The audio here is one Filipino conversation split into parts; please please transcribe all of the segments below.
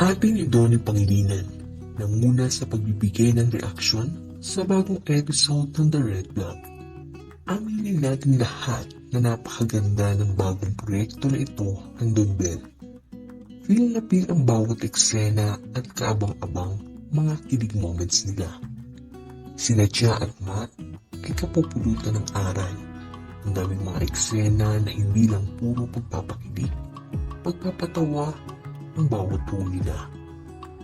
Atin ni Donnie Pangilinan nanguna sa pagbibigay ng reaksyon sa bagong episode ng The Red Blood. Aminin natin lahat na napakaganda ng bagong proyekto na ito ng Don Bell. Feel na feel ang bawat eksena at kaabang-abang mga kilig moments nila. Sina Chia at Matt ay kapupulutan ng aral. Ang daming mga eksena na hindi lang puro pagpapakilig, pagpapatawa ang bawat buo nila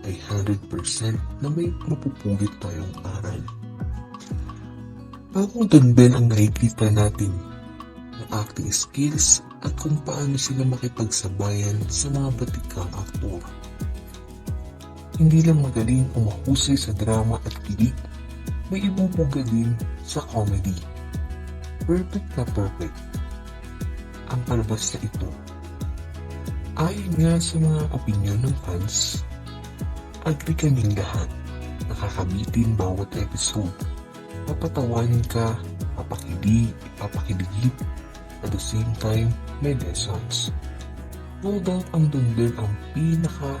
ay 100% na may mapupulot tayong aral. Bagong Don Bell ang nakikita natin ng acting skills at kung paano sila makipagsabayan sa mga batikang aktor. Hindi lang magaling o sa drama at kilig, may ibubuga din sa comedy. Perfect na perfect. Ang palabas na ito. Ayon nga sa mga opinion ng fans, agree kaming lahat. Nakakabitin bawat episode. Papatawanin ka, papakilig, papakiligid. At the same time, may lessons. No doubt ang Dundee ang pinaka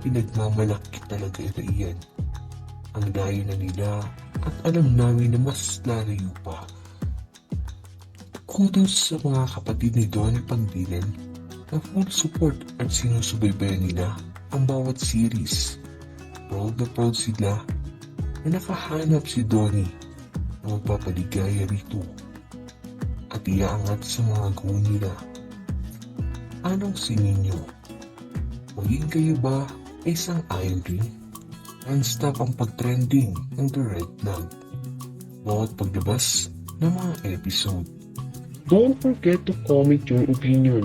pinagmamalaki talaga ito iyan. Ang layo na nila at alam namin na mas lalayo pa. Kudos sa mga kapatid ni Donnie Pangdilan na full support at sinusubaybayan nila ang bawat series. Proud na proud sila na nakahanap si Donnie na magpapaligaya rito at iangat sa mga goal nila. Anong sinin nyo? Maging kayo ba isang ayon din? Non-stop ang pag-trending ng The Red Flag. Bawat paglabas ng mga episode. Don't forget to comment your opinion.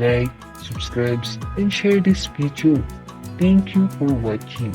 Like, subscribe, and share this video. Thank you for watching.